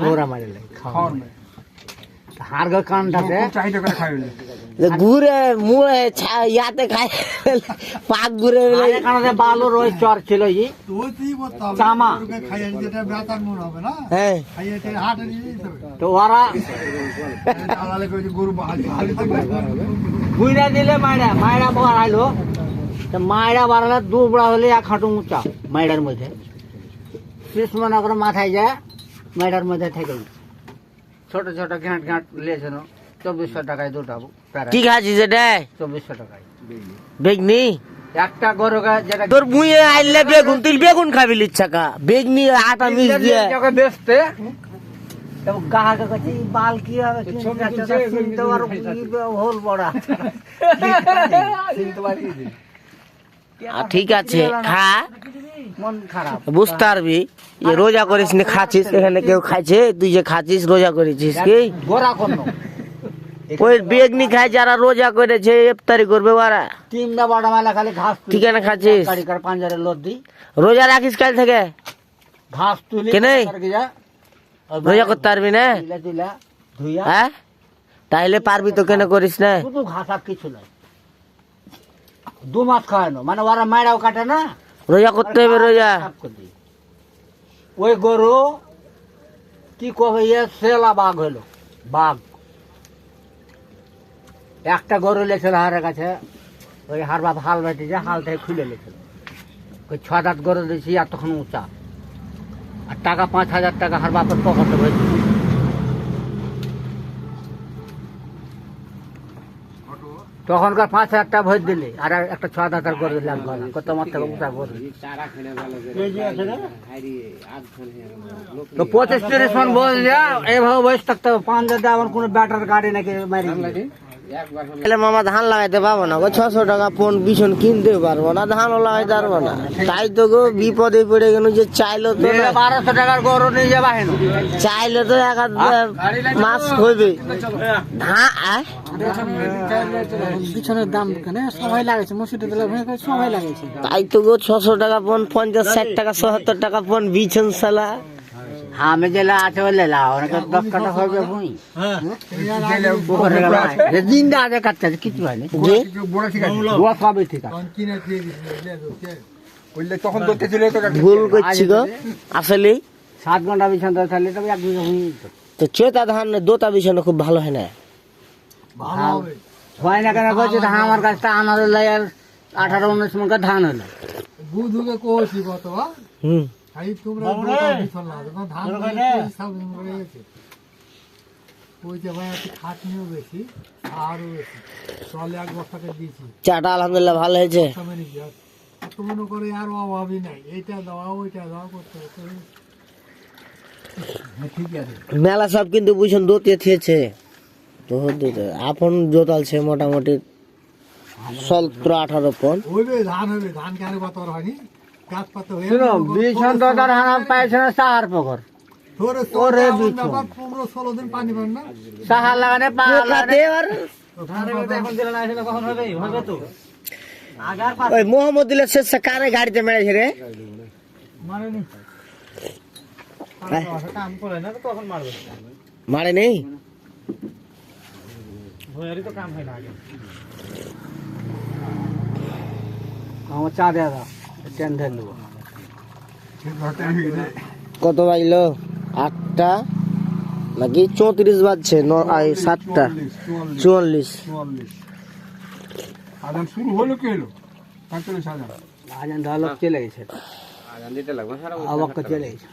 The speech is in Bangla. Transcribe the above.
ঘোরা কানটাতে? খাই যে ঘুরে মুড়ে ছা- ইয়াতে খায় পাক ঘুরে কানাতে বালু রোজ চর ছিল ই। চামা। হ্যাঁ। তো ওরা গরু বুইরা দিলে মাইরা মাইরা বাড়াইলো তো মাইরা বাড়ালে দুবড়া হলে এক হাঁটু উঁচা মাইরার মধ্যে। শেষ মনে করে মাথায় যায়। মাইরার মধ্যে থেকে ছোট ছোট ঘাট ঘাট লিয়েছিল চব্বিশশো টাকায় দুটা প্যারা। কি খাচ্ছিস এটা চব্বিশশো টাকায়। বেগনি? একটা গরু গা- যেটা তোর মুয়ে আইলে বেগুন তুই বেগুন খাবি ইচ্ছা কা। বেগনি আটা মিস দিয়ে। বেচতে। গ্রাহকের কাছে বাল কি হবে চিনতে পারো হোল বড়া। ঠিক আছে খা। বুঝতে পারবি যে রোজা করিস নি খাচ্ছিস? এখানে কেউ খাচ্ছে তুই যে খাচ্ছিস রোজা করেছিস কি? ওই বেগনি খায় যারা রোজা করেছে ইফতারি করবে ওরা। তিনটা বড় মেলা খালি ঘাস তুলি। কি কেন খাচ্ছিস? পাঞ্জারে লোদ দিই। রোজা রাখিস কাল থেকে? ঘাস তুলি কেনে? রোজা করতে পারবি না? হ্যাঁ? তাইলে পারবি তো কেন করিস না? শুধু ঘাস আর কিছু নাই দু মাস খাওয়ানো। মানে ওরা মায়েরাও কাটে না? রোজা করতে হবে রোজা। ওই গরু কি কবে ইয়ে সেলা বাঘ হইল বাঘ। একটা গরু লেছিল হারের কাছে ওই হার বাপ হাল বেটে যে হাল থেকে খুলে লেছিল ওই ছ দাঁত গরু দিয়েছি এতক্ষণ উঁচা। আর টাকা পাঁচ হাজার টাকা হার বাপের পকেটে হয়েছে তখনকার পাঁচ হাজার টাকা ভোট দিলি, আর একটা ছ হাজার করে দিলাম কত আমার পঁচিশ তিরিশ মন বসলে এভাবে বসে থাকতে হবে। পাঁচ হাজার আমার কোনো ব্যাটার গাড়ি নাকি মারি তাহলে মামা ধান লাগাইতে পারব না গো ছশো টাকা পন বিছন কিনতে পারব না ধানও লাগাইতে পারব না। তাই তো গো বিপদে পড়ে গেল যে চাইলো তো বারোশো টাকার গরু নিয়ে যাবা হেন। চাইলে তো এক আধ মাস হইবে। ধান পিছনের দাম কেন? সময় লাগাইছে মসুরি দিলে সময় লাগাইছে। তাই তো গো ছশো টাকা পন পঞ্চাশ ষাট টাকা সত্তর টাকা পন বিছন সালা। আমি জেলা আছে বলে লাও অনেক দশ কাটা হবে ভুঁই। জিন্দা আছে। কাটতে আছে কিছু হয়নি। ঠিক আছে সবই ঠিক ভুল করছি গো। আসলে সাত ঘণ্টা বিছান থাকলে তবে এক বিঘা ভুঁই তো চেতা ধান দোতা বিছানো খুব ভালো হয় না? হয় না কেন? বলছে ধান আমার কাছটা আনার লাগে আঠারো উনিশ মন ধান হলো। বুধুকে কোছি হুম। খাই তোমরা দুটো বিছল না তখন ধান রয়েছে ওই যে ভাই একটু খাটনিও বেশি আরও বেশি। চলে এক বস্তাকে দিয়েছি। চাটা আলহামদুলিল্লাহ ভালো হয়েছে। এত মনে করে আর অভাবই নাই। এইটা ওইটা দেওয়া করতে আছে। মেলা সব কিন্তু বুঝছেন দোতে থিয়েছে। তো আপন জোতালছে মোটামুটি সতেরো আঠারো পন। হইবে ধান হবে ধান কেন কত হয়নি? হয়ে শুনো বিছন দাদার হারাম পাইছে না সাহার পকর? ধরে ওরে ওরে বিছন। পনেরো ষোলো দিন পানি পান না। সাহার লাগানে পা লাগানে ওই মোহাম্মদুল্লাহ শেষ কারে গাড়িতে মেরেছে রে? মারে নেই? আমার চা দেয়া দাও। কত বাইল? আটটা? নাকি চৌত্রিশ বাজছে সাতটা। চুয়াল্লিশ। চুয়াল্লিশ আদান শুরু হলো কি হলো আজান। ঢালক চলে গেছে। আবাক্য চলে গেছে।